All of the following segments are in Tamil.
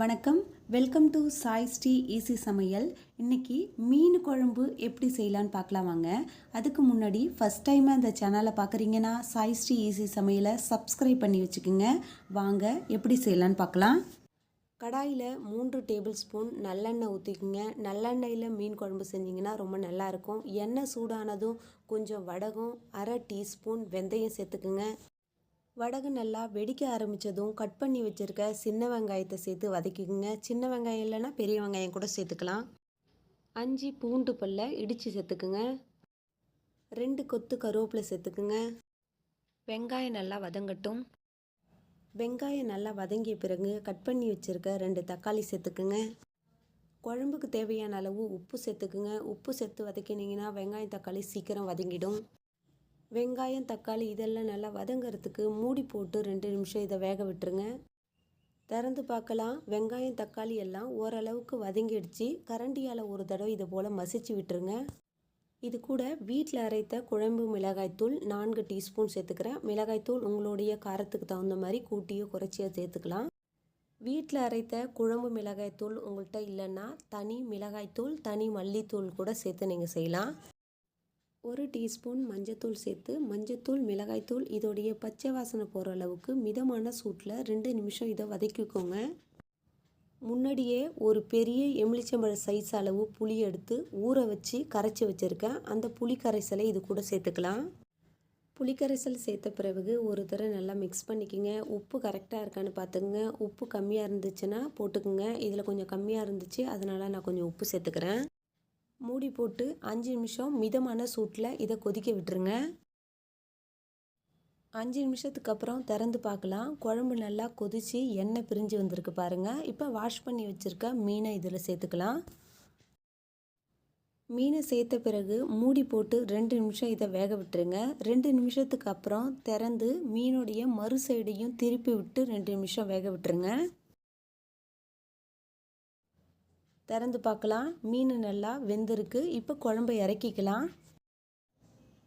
வணக்கம். Welcome to Sai Sri easy சமையல் இன்னைக்கு மீன் குழம்பு எப்படி செய்யலான்னு பார்க்கலாம் வாங்க. அதுக்கு முன்னாடி ஃபஸ்ட் டைம் அந்த சேனலை பார்க்குறீங்கன்னா சாய் ஸ்ரீ ஈஸி சமையலை சப்ஸ்கிரைப் பண்ணி வச்சுக்கோங்க. வாங்க எப்படி செய்யலான்னு பார்க்கலாம். கடாயில் மூன்று டேபிள் ஸ்பூன் நல்லெண்ணெய் ஊற்றிக்குங்க நல்லெண்ணெயில் மீன் குழம்பு செஞ்சிங்கன்னா ரொம்ப நல்லாயிருக்கும் எண்ணெய் சூடானதும் கொஞ்சம் வடகம் அரை டீஸ்பூன் வெந்தயம் சேர்த்துக்குங்க. வடகு நல்லா வெடிக்க ஆரம்பித்ததும் கட் பண்ணி வச்சுருக்க சின்ன வெங்காயத்தை சேர்த்து வதக்கிக்குங்க. சின்ன வெங்காயம் இல்லைன்னா பெரிய வெங்காயம் கூட சேர்த்துக்கலாம். அஞ்சு பூண்டு பல்ல இடித்து சேர்த்துக்குங்க. ரெண்டு கொத்து கருவேப்பிலை சேர்த்துக்குங்க. வெங்காயம் நல்லா வதங்கட்டும். வெங்காயம் நல்லா வதங்கிய பிறகு கட் பண்ணி வச்சுருக்க ரெண்டு தக்காளி சேர்த்துக்குங்க. குழம்புக்கு தேவையான அளவு உப்பு சேர்த்துக்குங்க. உப்பு சேர்த்து வதக்கினீங்கன்னா வெங்காயம் தக்காளி சீக்கிரம் வதங்கிடும். வெங்காயம் தக்காளி இதெல்லாம் நல்லா வதங்கிறதுக்கு மூடி போட்டு ரெண்டு நிமிஷம் இதை வேக விட்டுருங்க. திறந்து பார்க்கலாம். வெங்காயம் தக்காளி எல்லாம் ஓரளவுக்கு வதங்கிடுச்சு. கரண்டியால் ஒரு தடவை இதை போல் மசிச்சு விட்டுருங்க. இது கூட வீட்டில் அரைத்த குழம்பு மிளகாய்த்தூள் நான்கு டீஸ்பூன் சேர்த்துக்கிறேன். மிளகாய்த்தூள் உங்களுடைய காரத்துக்கு தகுந்த மாதிரி கூட்டியோ குறைச்சியோ சேர்த்துக்கலாம். வீட்டில் அரைத்த குழம்பு மிளகாய்த்தூள் உங்கள்கிட்ட இல்லைன்னா தனி மிளகாய்த்தூள் தனி மல்லித்தூள் கூட சேர்த்து நீங்கள் செய்யலாம். ஒரு டீஸ்பூன் மஞ்சத்தூள் சேர்த்து மஞ்சத்தூள் மிளகாய்த்தூள் இதோடைய பச்சை வாசனை போகிற அளவுக்கு மிதமான சூட்டில் ரெண்டு நிமிஷம் இதை வதக்கிக்கோங்க. முன்னாடியே ஒரு பெரிய எலுமிச்சம்பழ சைஸ் அளவு புளி எடுத்து ஊற வச்சு கரைச்சி வச்சுருக்கேன். அந்த புளி கரைசலை இது கூட சேர்த்துக்கலாம். புளி கரைசல் சேர்த்த பிறகு ஒரு தடவை நல்லா மிக்ஸ் பண்ணிக்கோங்க. உப்பு கரெக்டாக இருக்கான்னு பார்த்துக்குங்க. உப்பு கம்மியாக இருந்துச்சுன்னா போட்டுக்குங்க. இதில் கொஞ்சம் கம்மியாக இருந்துச்சு அதனால் நான் கொஞ்சம் உப்பு சேர்த்துக்கிறேன். மூடி போட்டு அஞ்சு நிமிஷம் மிதமான சூட்டில் இதை கொதிக்க விட்டுருங்க. அஞ்சு நிமிஷத்துக்கு அப்புறம் திறந்து பார்க்கலாம். குழம்பு நல்லா கொதித்து எண்ணெய் பிரிஞ்சு வந்திருக்கு பாருங்கள் இப்போ வாஷ் பண்ணி வச்சுருக்க மீனை இதில் சேர்த்துக்கலாம். மீனை சேர்த்த பிறகு மூடி போட்டு ரெண்டு நிமிஷம் இதை வேக விட்டுருங்க. ரெண்டு நிமிஷத்துக்கு அப்புறம் திறந்து மீனுடைய மறு சைடையும் திருப்பி விட்டு ரெண்டு நிமிஷம் வேக விட்டுருங்க. திறந்து பார்க்கலாம். மீன் நல்லா வெந்திருக்கு. இப்போ குழம்பை இறக்கிக்கலாம்.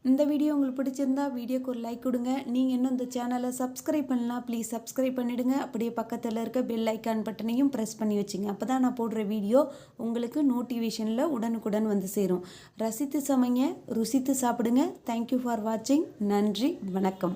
இந்த வீடியோ உங்களுக்கு பிடிச்சிருந்தா வீடியோக்கு ஒரு லைக் கொடுங்க. நீங்கள் இன்னும் இந்த சேனலை சப்ஸ்கிரைப் பண்ணலாம் ப்ளீஸ் சப்ஸ்கிரைப் பண்ணிவிடுங்க அப்படியே பக்கத்தில் இருக்க பெல் ஐக்கான் பட்டனையும் ப்ரெஸ் பண்ணி வச்சுங்க. அப்போ தான் நான் போடுற வீடியோ உங்களுக்கு நோட்டிஃபிகேஷனில் உடனுக்குடன் வந்து சேரும். ரசித்து சமைங்க ருசித்து சாப்பிடுங்க. தேங்க்யூ ஃபார் வாட்சிங் நன்றி வணக்கம்.